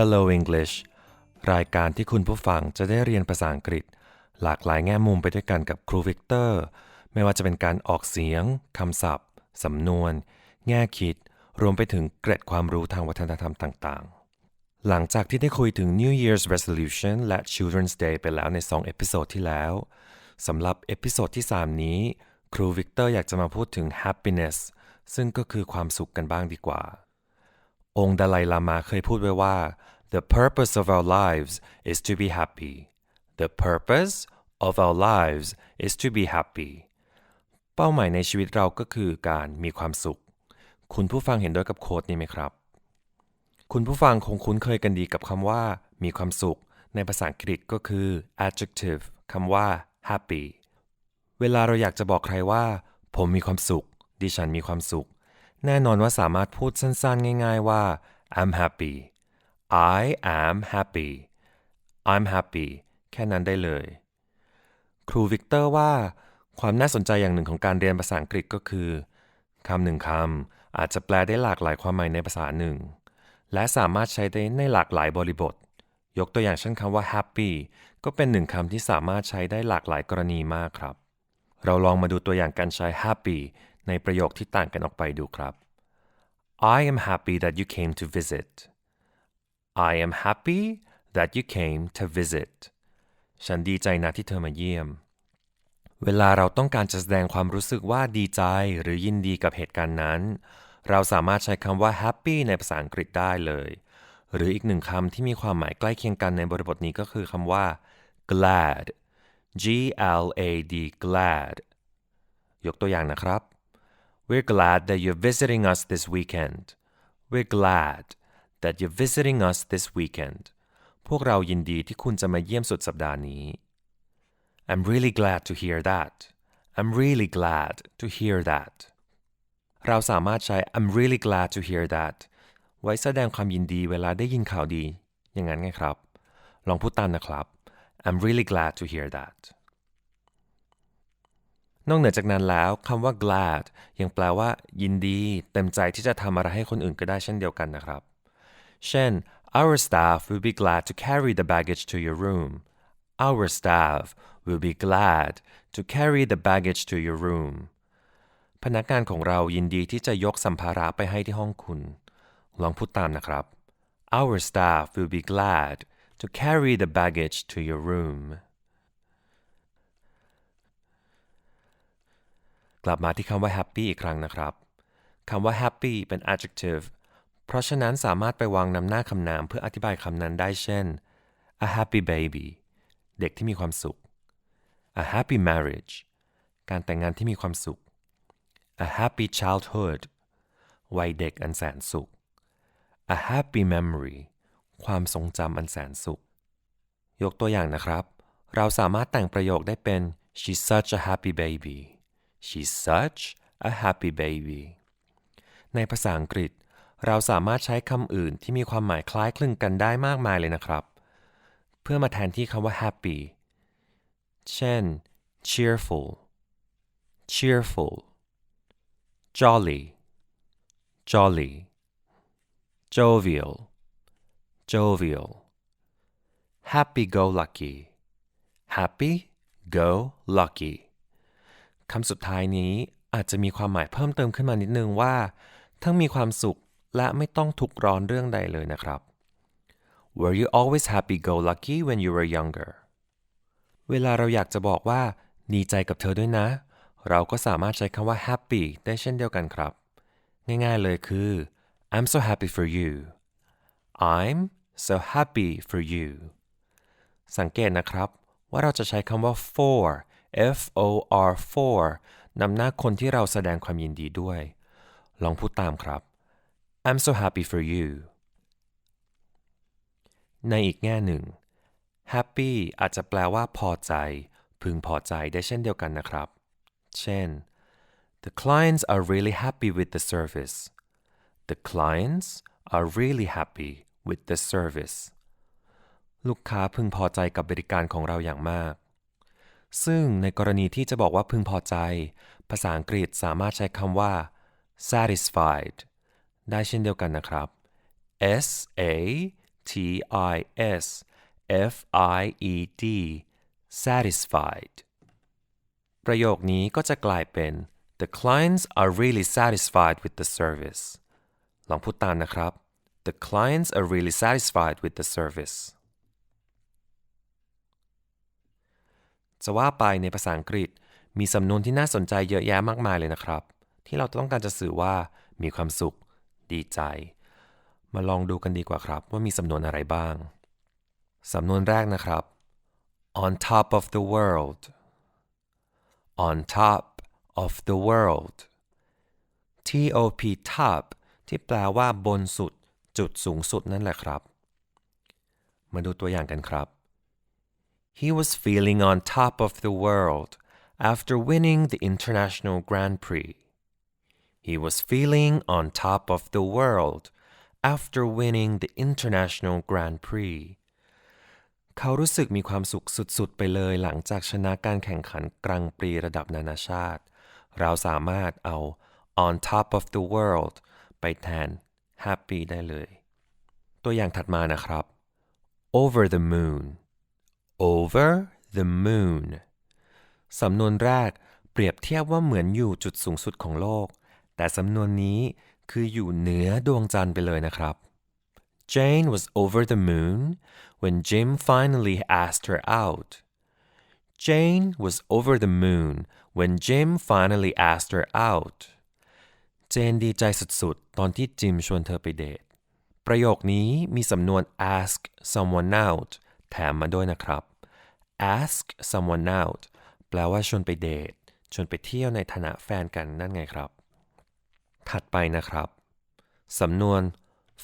Hello English รายการที่คุณผู้ฟังจะได้เรียนภาษาอังกฤษ หลากหลายแง่มุมไปด้วยกันกับครูวิกเตอร์ ไม่ว่าจะเป็นการออกเสียง คำศัพท์ สำนวน แง่คิด รวมไปถึงเกร็ดความรู้ทางวัฒนธรรมต่างๆ หลังจากที่ได้คุยถึง New Year's Resolution และ Children's Day ไปแล้วใน 2 เอพิโซดที่แล้วสำหรับเอพิโซดที่ 3 นี้ ครูวิกเตอร์อยากจะมาพูดถึง happiness ซึ่งก็คือความสุขกันบ้างดีกว่า องค์ดาไลลามาเคยพูดไว้ว่า the purpose of our lives is to be happy the purpose of our lives is to be happy เป้าหมายในชีวิตเราก็คือการมีความสุข คุณผู้ฟังเห็นด้วยกับโค้ดนี้ไหมครับ คุณผู้ฟังคงคุ้นเคยกันดีกับคำว่า มีความสุข ในภาษาอังกฤษก็คือ adjective คำว่า happy เวลาเราอยากจะบอกใครว่า ผมมีความสุข ดิฉันมีความสุข แน่นอนว่าสามารถพูดสั้นๆ ง่ายๆว่า I'm happy I am happy I'm happy แค่นั้นได้เลย ครูวิกเตอร์ว่า ความน่าสนใจอย่างหนึ่งของการเรียนภาษาอังกฤษก็คือคำหนึ่งคำอาจจะแปลได้หลากหลายความหมายในภาษาหนึ่ง และสามารถใช้ได้ในหลากหลายบริบท ยกตัวอย่างเช่นคำว่า happy ก็เป็นหนึ่งคำที่สามารถใช้ได้หลากหลายกรณีมากครับ เราลองมาดูตัวอย่างการใช้ happy ในประโยคที่ต่างกันออกไปดูครับ I am happy that you came to visit I am happy that you came to visit ฉันดีใจนะที่เธอมาเยี่ยม เวลาเราต้องการจะแสดงความรู้สึกว่าดีใจหรือยินดีกับเหตุการณ์นั้น เราสามารถใช้คำว่า happy ในภาษาอังกฤษได้เลย หรืออีกหนึ่งคำที่มีความหมายใกล้เคียงกันในบริบทนี้ก็คือคำว่า glad G L A D glad ยกตัวอย่างนะครับ We're glad that you're visiting us this weekend. We're glad that you're visiting us this weekend. พวกเรายินดีที่คุณจะมาเยี่ยมสุดสัปดาห์นี้ I'm really glad to hear that. I'm really glad to hear that. เราสามารถใช้ I'm really glad to hear that ไว้แสดงความยินดีเวลาได้ยินข่าวดี อย่างนั้นไงครับ ลองพูดตามนะครับ I'm really glad to hear that. นอกเหนือจากนั้นแล้วคำว่า glad ยังแปลว่า ยินดี เต็มใจที่จะทำอะไรให้คนอื่นก็ได้เช่นเดียวกันนะครับ เช่น our staff will be glad to carry the baggage to your room our staff will be glad to carry the baggage to your room พนักงานของเรายินดีที่จะยกสัมภาระไปให้ที่ห้องคุณ ลองพูดตามนะครับ our staff will be glad to carry the baggage to your room ลับมาที่คำว่า happy อีกครั้งนะครับคำว่า happy เป็น adjective เพราะฉะนั้นสามารถไปวางนำหน้าคำนามเพื่ออธิบายคำนั้นได้เช่น a happy baby เด็กที่มีความสุข a happy marriage การแต่งงานที่มีความสุข a happy childhood วัยเด็กอันแสนสุข a happy memory ความทรงจำอันแสนสุข ยกตัวอย่างนะครับ เราสามารถแต่งประโยคได้เป็น she's such a happy baby she's such a happy baby ในภาษาอังกฤษ เราสามารถใช้คำอื่นที่มีความหมายคล้ายคลึงกันได้มากมายเลยนะครับ เพื่อมาแทนที่คำว่า happy เช่น cheerful cheerful jolly jolly jovial jovial happy go lucky happy go lucky คำสุดท้ายนี้อาจจะมีความหมายเพิ่มเติมขึ้นมานิดนึงว่า ทั้งมีความสุขและไม่ต้องทุกข์ร้อนเรื่องใดเลยนะครับ Were you always happy go lucky when you were younger เวลาเราอยากจะบอกว่า ดีใจกับเธอด้วยนะ เราก็สามารถใช้คำว่า happy ได้เช่นเดียวกันครับ ง่ายๆเลยคือ I'm so happy for you I'm so happy for you สังเกตนะครับว่าเราจะใช้คำว่า for F O R for นำหน้าคนที่เราแสดงความยินดีด้วย ลองพูดตามครับ I'm so happy for you ในอีกแง่หนึ่ง happy อาจจะแปลว่าพอใจ พึงพอใจได้เช่นเดียวกันนะครับ เช่น the clients are really happy with the service the clients are really happy with the service ลูกค้าพึงพอใจกับบริการของเราอย่างมาก ซึ่งในกรณีที่จะบอกว่าพึงพอใจ ภาษาอังกฤษสามารถใช้คำว่า satisfied ได้เช่นเดียวกันนะครับ S A T I S F I E D satisfied ประโยคนี้ก็จะกลายเป็น The clients are really satisfied with the service ลองพูดตามนะครับ The clients are really satisfied with the service จะว่าไปในภาษาอังกฤษ มีสำนวนที่น่าสนใจเยอะแยะมากมายเลยนะครับ ที่เราต้องการจะสื่อว่ามีความสุข ดีใจ มาลองดูกันดีกว่าครับ ว่ามีสำนวนอะไรบ้าง สำนวนแรกนะครับ on top of the world on top of the world top top ที่แปลว่าบนสุด จุดสูงสุดนั่นแหละครับ มาดูตัวอย่างกันครับ He was feeling on top of the world after winning the International Grand Prix. He was feeling on top of the world after winning the International Grand Prix. เขารู้สึกมีความสุขสุดๆ ไปเลยหลังจากชนะการแข่งขันกรังปรีระดับนานาชาติ เราสามารถเอา on top of the world ไปแทน happy ได้เลย ตัวอย่างถัดมานะครับ over the moon over the moon สำนวนแรกเปรียบเทียบว่าเหมือนอยู่จุดสูงสุดของโลก แต่สำนวนนี้คืออยู่เหนือดวงจันทร์ไปเลยนะครับ Jane was over the moon when Jim finally asked her out. Jane was over the moon when Jim finally asked her out. เจนดีใจสุดๆ ตอนที่จิมชวนเธอไปเดท ประโยคนี้มีสำนวน ask someone out แถมมาด้วยนะครับ ask someone out แปลว่าชวนไปเดท ชวนไปเที่ยวในฐานะแฟนกันนั่นไงครับ ถัดไปนะครับ สำนวน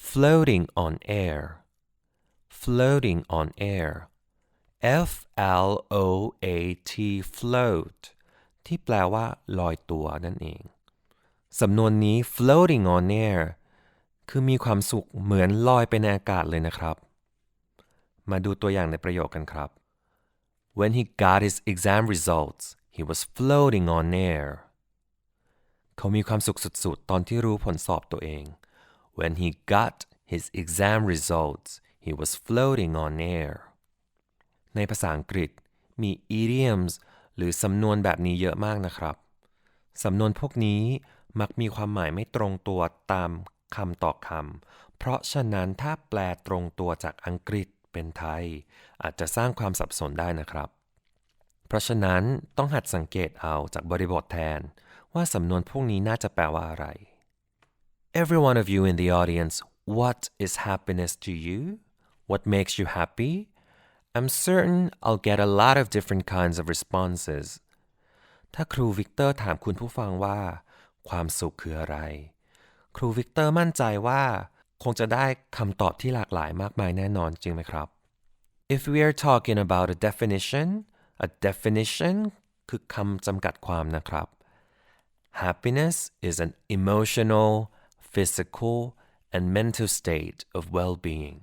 floating on air floating on air F L O A T float ที่แปลว่าลอยตัวนั่นเอง สำนวนนี้ floating on air คือมีความสุขเหมือนลอยไปในอากาศเลยนะครับ มาดูตัวอย่างในประโยคกันครับ When he got his exam results he was floating on air เขามีความสุขสุดๆ ตอนที่รู้ผลสอบตัวเอง When he got his exam results he was floating on air ในภาษาอังกฤษมี idioms หรือสำนวนแบบนี้เยอะมากนะครับ สำนวนพวกนี้มักมีความหมายไม่ตรงตัวตามคำต่อคำ เพราะฉะนั้นถ้าแปลตรงตัวจากอังกฤษ เป็นไทย อาจจะสร้างความสับสนได้นะครับ เพราะฉะนั้นต้องหัดสังเกตเอาจากบริบทแทน ว่าสำนวนพวกนี้น่าจะแปลว่าอะไร Every one of you in the audience what is happiness to you what makes you happy I'm certain I'll get a lot of different kinds of responses ถ้าครูวิกเตอร์ถามคุณผู้ฟังว่า ความสุขคืออะไร ครูวิกเตอร์มั่นใจว่า คงจะได้คำตอบที่หลากหลายมากมายแน่นอนจริงไหมครับ If we are talking about a definition a definition คือคำจำกัดความนะครับ Happiness is an emotional physical and mental state of well-being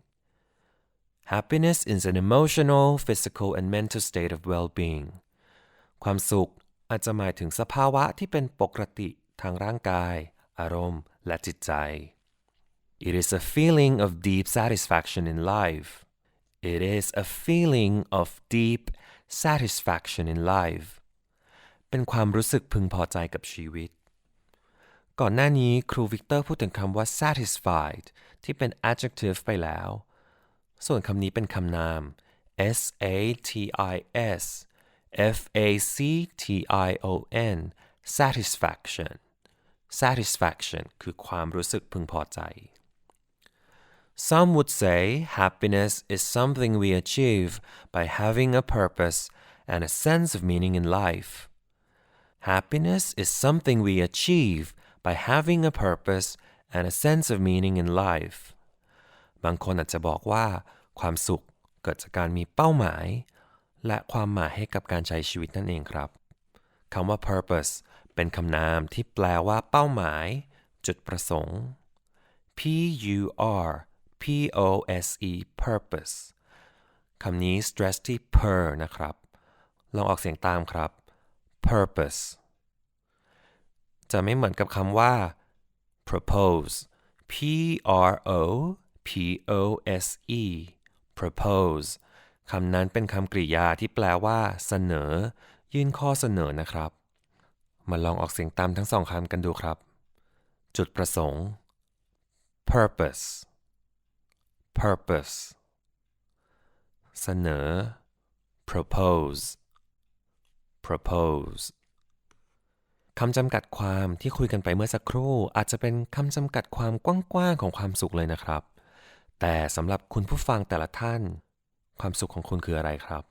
Happiness is an emotional physical and mental state of well-being ความสุขอาจจะหมายถึงสภาวะที่เป็นปกติทางร่างกาย อารมณ์ และจิตใจ It is a feeling of deep satisfaction in life. It is a feeling of deep satisfaction in life. เป็นความรู้สึกพึงพอใจกับชีวิต ก่อนหน้านี้ครูวิกเตอร์พูดถึงคำว่า satisfied ที่เป็น adjective ไปแล้ว ส่วนคำนี้เป็นคำนาม s a t i s f a c t i o n satisfaction satisfaction คือความรู้สึกพึงพอใจ Some would say happiness is something we achieve by having a purpose and a sense of meaning in life. Happiness is something we achieve by having a purpose and a sense of meaning in life. บางคนอาจจะบอกว่า ความสุขเกิดจากการมีเป้าหมาย และความหมายให้กับการใช้ชีวิตนั่นเองครับคำว่า purpose เป็นคำนามที่แปลว่าเป้าหมาย จุดประสงค์ P U R P O S E purpose คำนี้ stress ที่ per นะครับ ลองออกเสียงตามครับ purpose จะไม่เหมือนกับคำว่า propose P R O P O S E propose คำนั้นเป็นคำกริยาที่แปลว่า เสนอ ยื่นข้อเสนอนะครับ มาลองออกเสียงตามทั้งสองคำกันดูครับ จุดประสงค์ purpose purpose เสนอ propose propose คำจำกัดความที่คุยกันไปเมื่อสักครู่ อาจจะเป็นคำจำกัดความกว้างๆของความสุขเลยนะครับ แต่สำหรับคุณผู้ฟังแต่ละท่าน ความสุขของคุณคืออะไรครับ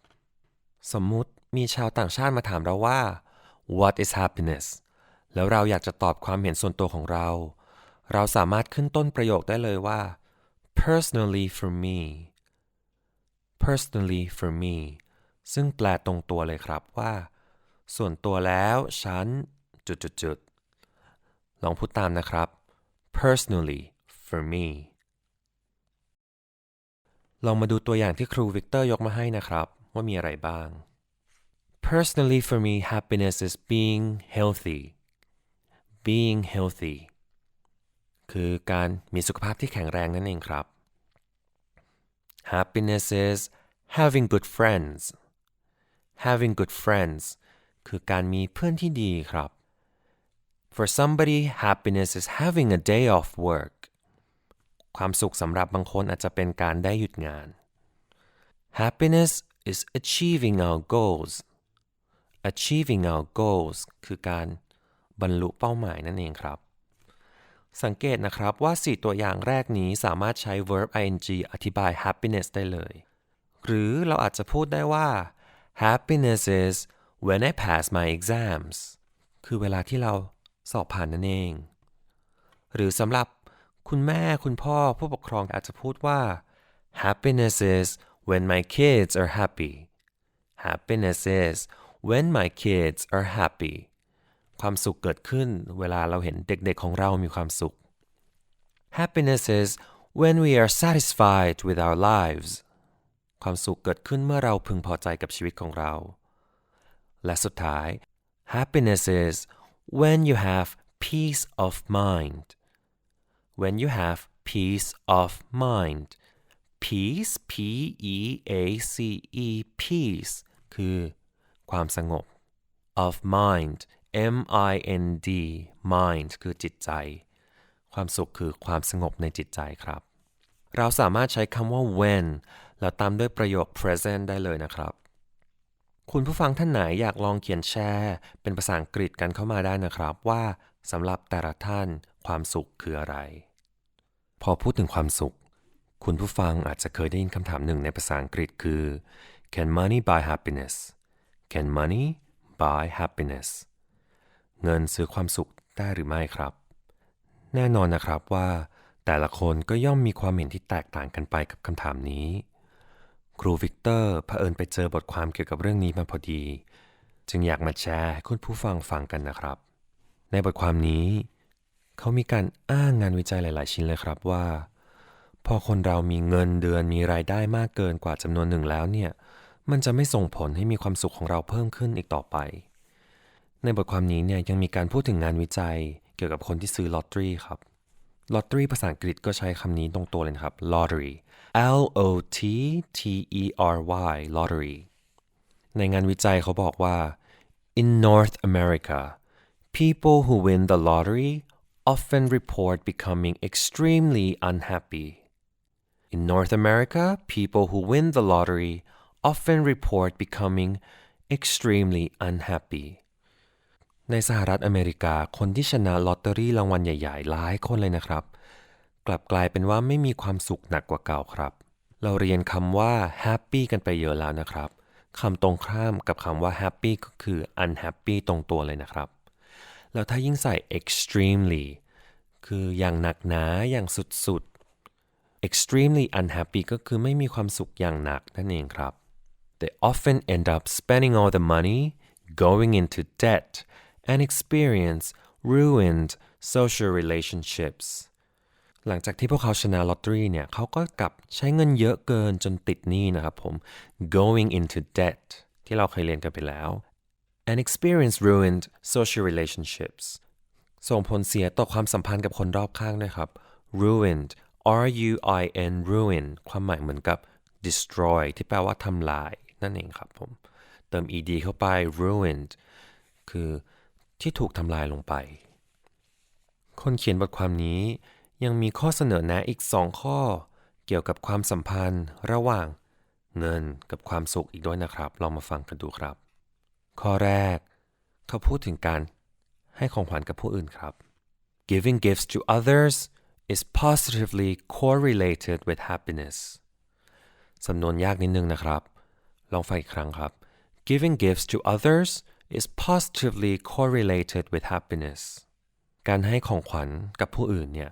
สมมุติมีชาวต่างชาติมาถามเราว่า what is happiness แล้วเราอยากจะตอบความเห็นส่วนตัวของเรา เราสามารถขึ้นต้นประโยคได้เลยว่า personally for me personally for me ซึ่งแปลตรงตัวเลยครับว่า ส่วนตัวแล้วฉันจุดๆๆลองพูดตามนะครับ personally for me ลองมาดูตัวอย่างที่ครูวิกเตอร์ยกมาให้นะครับ ว่ามีอะไรบ้าง Personally for me happiness is being healthy being healthy คือการมีสุขภาพที่แข็งแรงนั่นเองครับ Happiness is having good friends having good friends คือการมีเพื่อนที่ดีครับ For somebody happiness is having a day off work ความสุขสำหรับบางคนอาจจะเป็นการได้หยุดงาน Happiness is achieving our goals achieving our goals คือการบรรลุเป้าหมายนั่นเองครับ สังเกตนะครับว่า 4 ตัวอย่างแรกนี้สามารถใช้ verb ing อธิบาย happiness ได้เลย หรือเราอาจจะพูดได้ว่า happiness is when I pass my exams คือเวลาที่เราสอบผ่านนั่นเอง หรือสำหรับคุณแม่คุณพ่อผู้ปกครองอาจจะพูดว่า happiness is when my kids are happy happiness is when my kids are happy ความสุขเกิดขึ้นเวลาเราเห็นเด็กๆของเรามีความสุข happiness is when we are satisfied with our lives ความสุขเกิดขึ้นเมื่อเราพึงพอใจกับชีวิตของเรา และสุดท้าย happiness is when you have peace of mind when you have peace of mind peace p e a c e peace คือ ความสงบ of mind m i n d mind คือจิตใจ ความสุขคือความสงบในจิตใจครับ เราสามารถใช้คำว่า when แล้วตามด้วยประโยค present ได้เลยนะครับ คุณผู้ฟังท่านไหนอยากลองเขียนแชร์ เป็นภาษาอังกฤษกันเข้ามาได้นะครับ ว่าสำหรับแต่ละท่านความสุขคืออะไร พอพูดถึงความสุข คุณผู้ฟังอาจจะเคยได้ยินคำถามหนึ่งในภาษาอังกฤษคือ can money buy happiness can money buy happiness เงินซื้อความสุขได้หรือไม่ครับ แน่นอนนะครับว่า แต่ละคนก็ย่อมมีความเห็นที่แตกต่างกันไปกับคำถามนี้ ครูวิกเตอร์เผอิญไปเจอบทความเกี่ยวกับเรื่องนี้มาพอดี จึงอยากมาแชร์ให้คุณผู้ฟังฟังกันนะครับ ในบทความนี้ เขามีการอ้างงานวิจัยหลาย ๆ ชิ้นเลยครับว่า พอคนเรามีเงินเดือนมีรายได้มากเกินกว่าจำนวนหนึ่งแล้วเนี่ยมันจะไม่ส่งผลให้มีความสุขของเราเพิ่มขึ้นอีกต่อไป ในบทความนี้เนี่ยยังมีการพูดถึงงานวิจัย เกี่ยวกับคนที่ซื้อลอตเตอรี่ครับลอตเตอรี่ภาษาอังกฤษก็ใช้คำนี้ตรงตัวเลยครับ lottery L O T T E R Y lottery ในงานวิจัยเขาบอกว่า in North America people who win the lottery often report becoming extremely unhappy in North America people who win the lottery often report becoming extremely unhappy ในสหรัฐอเมริกาคนที่ชนะลอตเตอรี่รางวัลใหญ่ ๆ หลายคนเลยนะครับ กลับกลายเป็นว่าไม่มีความสุขหนักกว่าเก่าครับ เราเรียนคำว่า happy กันไปเยอะแล้วนะครับคำตรงข้ามกับคำว่า happy ก็คือ unhappy ตรงตัวเลยนะครับ แล้วถ้ายิ่งใส่ extremely คืออย่างหนักหนาอย่างสุดๆ extremely unhappy ก็คือไม่มีความสุขอย่างหนักนั่นเองครับ they often end up spending all the money going into debt and experience ruined social relationships หลังจากที่พวกเขาชนะลอตเตอรี่เนี่ยเขาก็กลับใช้เงินเยอะเกินจนติดหนี้นะครับผม going into debt ที่เราเคยเรียนกันไปแล้ว and experience ruined social relationships ส่งผลเสียต่อความสัมพันธ์กับคนรอบข้างด้วยครับ ruined R U I N ruin ความหมายเหมือนกับ destroy ที่แปลว่าทำลาย นั่นเองครับผม เติม ed เข้าไป ruined คือ ที่ถูกทำลายลงไป คนเขียนบทความนี้ยังมีข้อเสนอแนะอีก2ข้อ เกี่ยวกับความสัมพันธ์ระหว่างเงินกับความสุขอีกด้วยนะครับ ลองมาฟังกันดูครับ ข้อแรก เขาพูดถึงการให้ของขวัญกับผู้อื่นครับ Giving gifts to others is positively correlated with happiness สำนวนยากนิดนึงนะครับ ลองฟังอีกครั้งครับ Giving gifts to others is positively correlated with happiness การให้ของขวัญกับผู้อื่นเนี่ย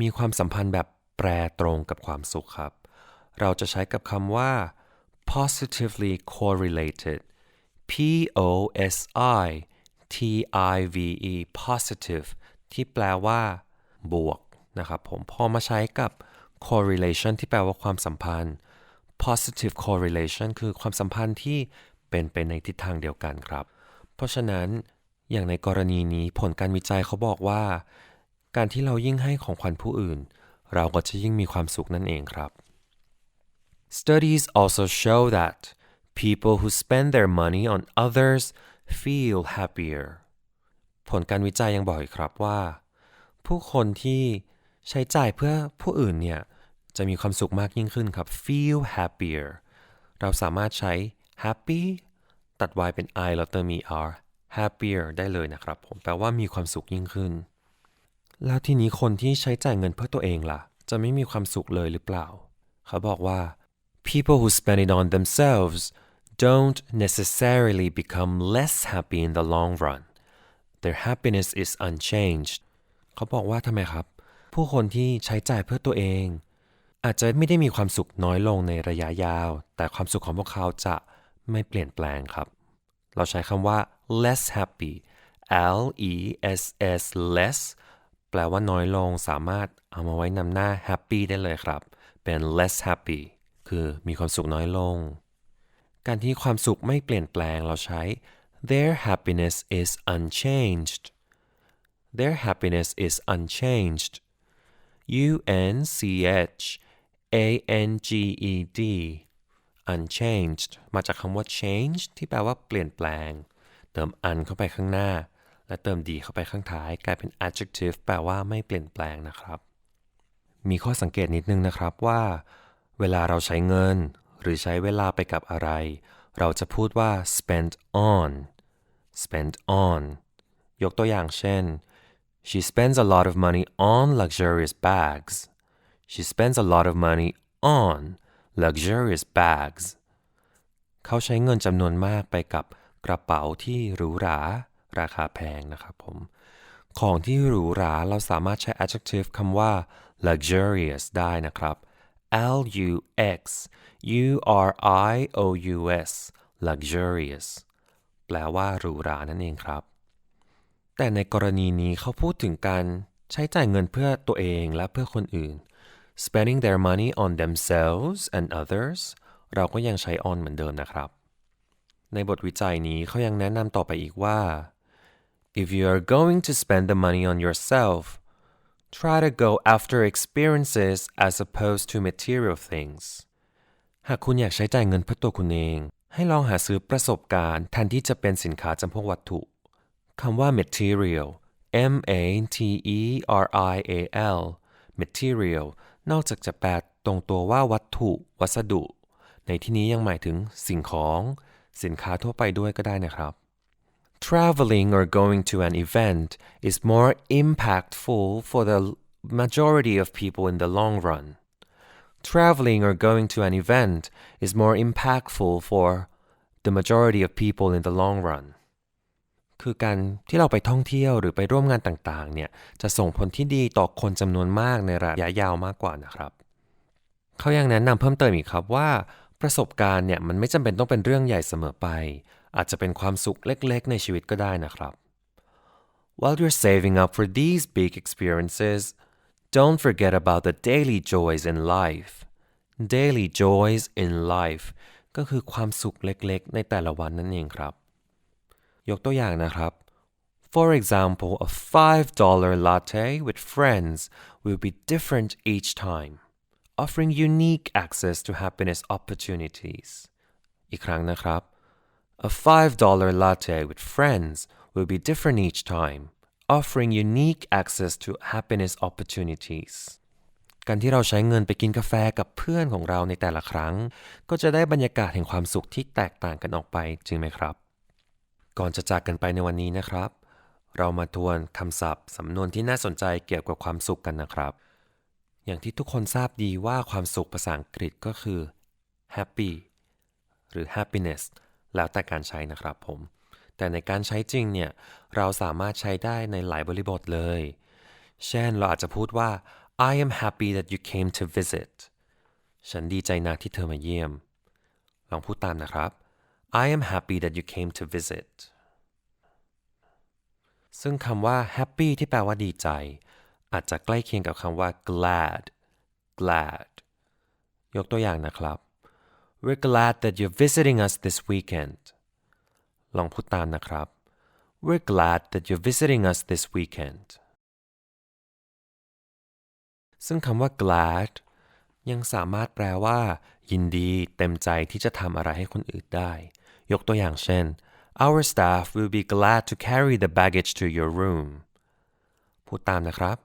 มีความสัมพันธ์แบบแปรตรงกับความสุขครับ เราจะใช้กับคำว่า positively correlated P O S I T I V E positive ที่แปลว่า บวกนะครับผมพอมาใช้กับ correlation ที่แปลว่าความสัมพันธ์ positive correlation คือความสัมพันธ์ที่เป็นไปในทิศทางเดียวกันครับ ราะฉะนั้นอย่างในกรณีนี้ผลการวิจัยเขาบอกว่า การที่เรายิ่งให้ของขวัญผู้อื่น เราก็จะยิ่งมีความสุขนั่นเองครับ Studies also show that people who spend their money on others feel happier ผลการวิจัยยังบอกอีกครับว่า ผู้คนที่ใช้จ่ายเพื่อผู้อื่นเนี่ย จะมีความสุขมากยิ่งขึ้นครับ feel happier เราสามารถใช้ happy ตัด y เป็น i แล้วเติม er happier ได้เลยนะครับผมแปลว่ามีความสุขยิ่งขึ้น แล้วทีนี้คนที่ใช้จ่ายเงินเพื่อตัวเองล่ะ จะไม่มีความสุขเลยหรือเปล่า เขาบอกว่า people who spend it on themselves don't necessarily become less happy in the long run their happiness is unchanged เขาบอกว่าทำไมครับ ผู้คนที่ใช้จ่ายเพื่อตัวเอง อาจจะไม่ได้มีความสุขน้อยลงในระยะยาว แต่ความสุขของพวกเขาจะ ไม่เปลี่ยนแปลงครับ เราใช้คำว่า less happy L E S S less แปลว่าน้อยลงสามารถเอามาไว้นำหน้า happy ได้เลยครับ เป็น less happy คือมีความสุขน้อยลง การที่ความสุขไม่เปลี่ยนแปลงเราใช้ their happiness is unchanged their happiness is unchanged U N C H A N G E D unchanged มาจากคำว่า change ที่แปลว่าเปลี่ยนแปลง เติม un เข้าไปข้างหน้า และเติม d เข้าไปข้างท้าย กลายเป็น adjective แปลว่าไม่เปลี่ยนแปลงนะครับ มีข้อสังเกตนิดนึงนะครับว่า เวลาเราใช้เงิน หรือใช้เวลาไปกับอะไร เราจะพูดว่า spend on spend on ยกตัวอย่างเช่น she spends a lot of money on luxurious bags she spends a lot of money on luxurious bags เขาใช้เงินจำนวนมากไปกับกระเป๋าที่หรูหรา ราคาแพงนะครับผม ของที่หรูหราเราสามารถใช้ adjective คำว่า luxurious ได้นะครับ L U X U R I O U S luxurious แปลว่าหรูหรานั่นเองครับ แต่ในกรณีนี้เขาพูดถึงการใช้จ่ายเงินเพื่อตัวเองและเพื่อคนอื่น spending their money on themselves and others เราก็ยังใช้ on เหมือนเดิมนะครับ ในบทวิจัยนี้เขายังแนะนำต่อไปอีกว่า if you are going to spend the money on yourself try to go after experiences as opposed to material things หากคุณอยากใช้จ่ายเงินเพื่อตัวคุณเอง ให้ลองหาซื้อประสบการณ์แทนที่จะเป็นสินค้าจำพวกวัตถุคำว่า material M A T E R I A L material นอกจากจะแปลตรงตัวว่าวัตถุ วัสดุ ในที่นี้ยังหมายถึงสิ่งของ สินค้าทั่วไปด้วยก็ได้นะครับ Traveling or going to an event is more impactful for the majority of people in the long run. Traveling or going to an event is more impactful for the majority of people in the long run. คือการที่เราไปท่องเที่ยวหรือไปร่วมงานต่างๆเนี่ยจะส่งผลที่ดีต่อคนจำนวนมากในระยะยาวมากกว่านะครับ เขายังแนะนำเพิ่มเติมอีกครับว่า ประสบการณ์เนี่ยมันไม่จำเป็นต้องเป็นเรื่องใหญ่เสมอไป อาจจะเป็นความสุขเล็กๆ ในชีวิตก็ได้นะครับ While you're saving up for these big experiences don't forget about the daily joys in life daily joys in life ก็คือความสุขเล็กๆ ในแต่ละวันนั่นเองครับ ยกตัวอย่างนะครับ For example a $5 latte with friends will be different each time offering unique access to happiness opportunities อีกครั้งนะครับ A $5 latte with friends will be different each time offering unique access to happiness opportunities การที่เราใช้เงินไปกินกาแฟกับเพื่อนของเราในแต่ละครั้ง ก็จะได้บรรยากาศแห่งความสุขที่แตกต่างกันออกไปจริงไหมครับ ก่อนจะจากกันไปในวันนี้นะครับ เรามาทวนคำศัพท์สำนวนที่น่าสนใจเกี่ยวกับความสุขกันนะครับ อย่างที่ทุกคนทราบดีว่าความสุขภาษาอังกฤษก็คือ happy หรือ happiness แล้วแต่การใช้นะครับผม แต่ในการใช้จริงเนี่ย เราสามารถใช้ได้ในหลายบริบทเลย เช่น เราอาจจะพูดว่า I am happy that you came to visit ฉันดีใจนะที่เธอมาเยี่ยม ลองพูดตามนะครับ I am happy that you came to visit ซึ่งคำว่า happy ที่แปลว่าดีใจ อาจจะใกล้เคียงกับคำว่า glad glad ยกตัวอย่างนะครับ We're glad that you're visiting us this weekend ลองพูดตามนะครับ We're glad that you're visiting us this weekend ซึ่งคำว่า glad ยังสามารถแปลว่า ยินดีเต็มใจที่จะทำอะไรให้คนอื่นได้ ยกตัวอย่างเช่น Our staff will be glad to carry the baggage to your room พูดตามนะครับ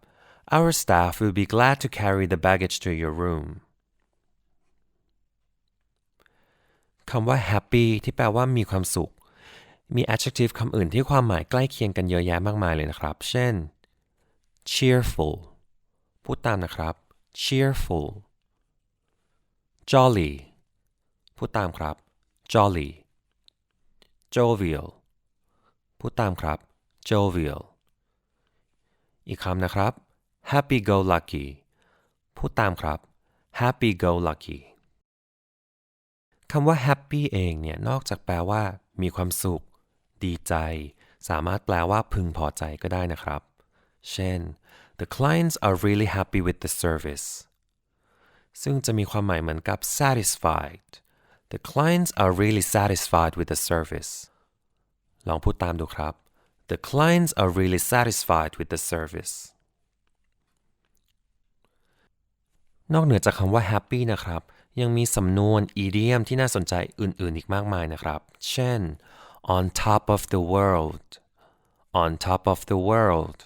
Our staff will be glad to carry the baggage to your room คำว่า happy ที่แปลว่ามีความสุข มี adjective คำอื่นที่ความหมายใกล้เคียงกันเยอะแยะมากมายเลยนะครับ เช่น cheerful พูดตามนะครับ cheerful jolly พูดตามครับ jolly jovial พูดตามครับ jovial อีกคำนะครับ happy go lucky พูดตามครับ happy go lucky คำว่า happy เองเนี่ย นอกจากแปลว่า มีความสุข ดีใจ สามารถแปลว่าพึงพอใจก็ได้นะครับ เช่น the clients are really happy with the service ซึ่งจะมีความหมายเหมือนกับ satisfied the clients are really satisfied with the service ลองพูดตามดูครับ the clients are really satisfied with the service นอกเหนือจากคำว่า happy นะครับ ยังมีสำนวน idiom ที่น่าสนใจอื่น ๆ อีกมากมายนะครับ เช่น on top of the world on top of the world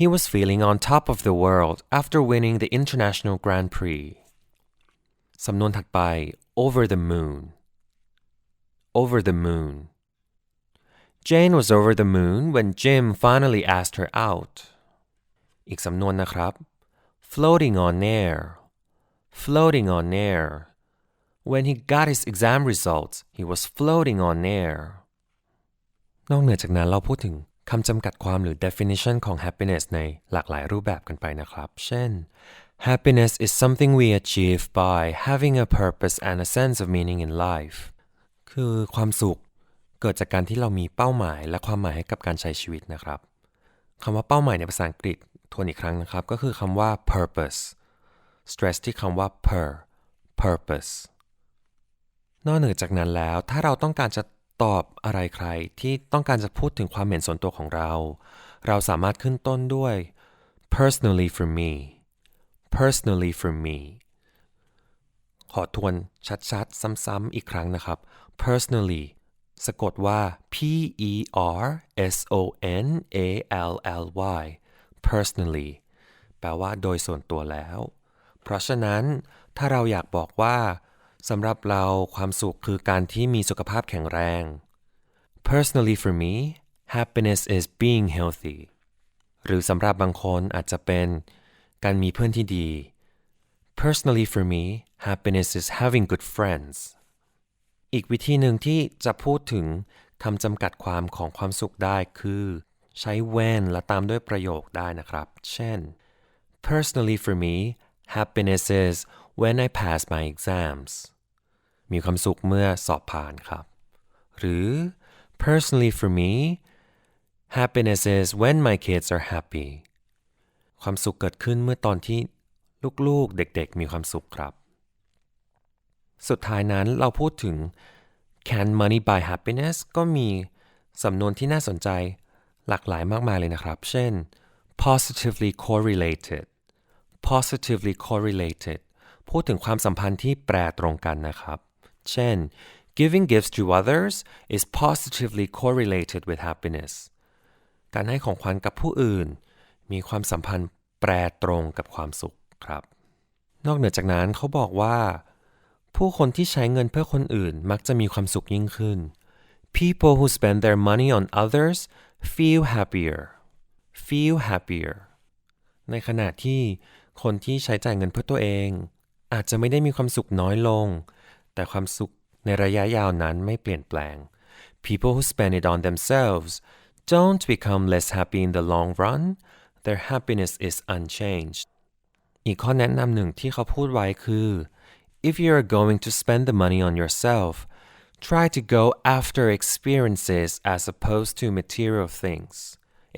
He was feeling on top of the world after winning the International Grand Prix สำนวนถัดไป over the moon over the moon Jane was over the moon when Jim finally asked her out อีกสำนวนนะครับ floating on air floating on air when he got his exam results he was floating on air นอกเหนือจากนั้นเราพูดถึงคำจำกัดความหรือ definition ของ happiness ในหลากหลายรูปแบบกันไปนะครับ เช่น happiness is something we achieve by having a purpose and a sense of meaning in life คือความสุขเกิดจากการที่เรามีเป้าหมายและความหมายให้กับการใช้ชีวิตนะครับคำว่าเป้าหมายในภาษาอังกฤษทวนอีกครั้งนะครับ ก็คือคำว่า purpose stress ที่คำว่า per purpose นอกเหนือจากนั้นแล้ว ถ้าเราต้องการจะตอบอะไรใครที่ต้องการจะพูดถึงความเห็นส่วนตัวของเรา เราสามารถขึ้นต้นด้วย personally for me personally for me ขอทวนชัดๆ ซ้ำๆอีกครั้งนะครับ personally สะกดว่า p e r s o n a l l y personally แปลว่าโดยส่วนตัวแล้ว เพราะฉะนั้นถ้าเราอยากบอกว่าสำหรับเราความสุขคือการที่มีสุขภาพแข็งแรง Personally for me happiness is being healthy หรือสำหรับบางคนอาจจะเป็น การมีเพื่อนที่ดี Personally for me happiness is having good friends อีกวิธีหนึ่งที่จะพูดถึงคำจำกัดความของความสุขได้คือ ใช้ when และตามด้วยประโยคได้นะครับ เช่น Personally for me happiness is when I pass my exams มีความสุขเมื่อสอบผ่านครับ หรือ personally for me happiness is when my kids are happy ความสุขเกิดขึ้นเมื่อตอนที่ลูกๆ เด็กๆ มีความสุขครับ สุดท้ายนั้นเราพูดถึง can money buy happiness ก็มีสำนวนที่น่าสนใจหลากหลายมากมายเลยนะครับ เช่น positively correlated positively correlated พูดถึงความสัมพันธ์ที่แปรตรงกันนะครับ เช่น giving gifts to others is positively correlated with happiness การให้ของขวัญกับผู้อื่น มีความสัมพันธ์แปรตรงกับความสุขครับ นอกเหนือจากนั้นเขาบอกว่า ผู้คนที่ใช้เงินเพื่อคนอื่นมักจะมีความสุขยิ่งขึ้น people who spend their money on others feel happier feel happier ในขณะที่คนที่ใช้จ่ายเงินเพื่อตัวเอง อาจจะไม่ได้มีความสุขน้อยลง แต่ความสุขในระยะยาวนั้นไม่เปลี่ยนแปลง people who spend it on themselves don't become less happy in the long run their happiness is unchanged อีกข้อแนะนำหนึ่งที่เขาพูดไว้คือ if you are going to spend the money on yourself try to go after experiences as opposed to material things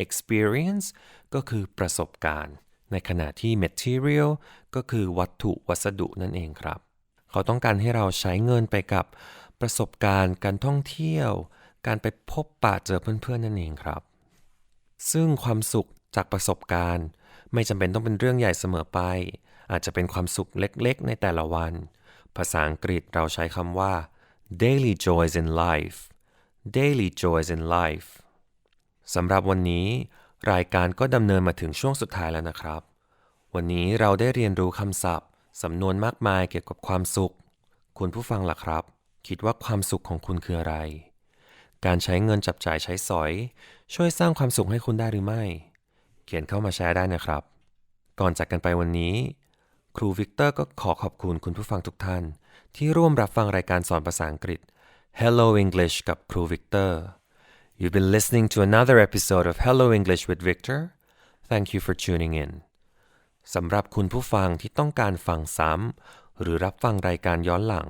experience ก็คือประสบการณ์ ในขณะที่ material ก็คือวัตถุวัสดุนั่นเองครับ เขาต้องการให้เราใช้เงินไปกับประสบการณ์การท่องเที่ยว การไปพบปะเจอเพื่อนๆนั่นเองครับ ซึ่งความสุข จากประสบการณ์ ไม่จำเป็นต้องเป็นเรื่องใหญ่เสมอไป อาจจะเป็นความสุขเล็กๆ ในแต่ละวัน ภาษาอังกฤษเราใช้คำว่า daily joys in life daily joys in life สำหรับวันนี้ รายการก็ดำเนินมาถึงช่วงสุดท้ายแล้วนะครับ วันนี้เราได้เรียนรู้คำศัพท์สำนวนมากมายเกี่ยวกับความสุข คุณผู้ฟังล่ะครับ คิดว่าความสุขของคุณคืออะไร การใช้เงินจับจ่ายใช้สอย ช่วยสร้างความสุขให้คุณได้หรือไม่ เขียนเข้ามาแชร์ได้นะครับ ก่อนจากกันไปวันนี้ ครูวิกเตอร์ก็ขอขอบคุณคุณผู้ฟังทุกท่าน ที่ร่วมรับฟังรายการสอนภาษาอังกฤษ Hello English กับครูวิกเตอร์ You've been listening to another episode of Hello English with Victor. Thank you for tuning in. สำหรับคุณผู้ฟังที่ต้องการฟังซ้ำหรือรับฟังรายการย้อนหลัง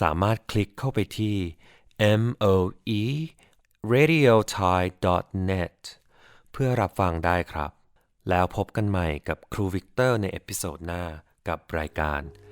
สามารถคลิกเข้าไปที่ moe radiothai net เพื่อรับฟังได้ครับ แล้วพบกันใหม่กับครูวิกเตอร์ในเอพิโซดหน้ากับรายการ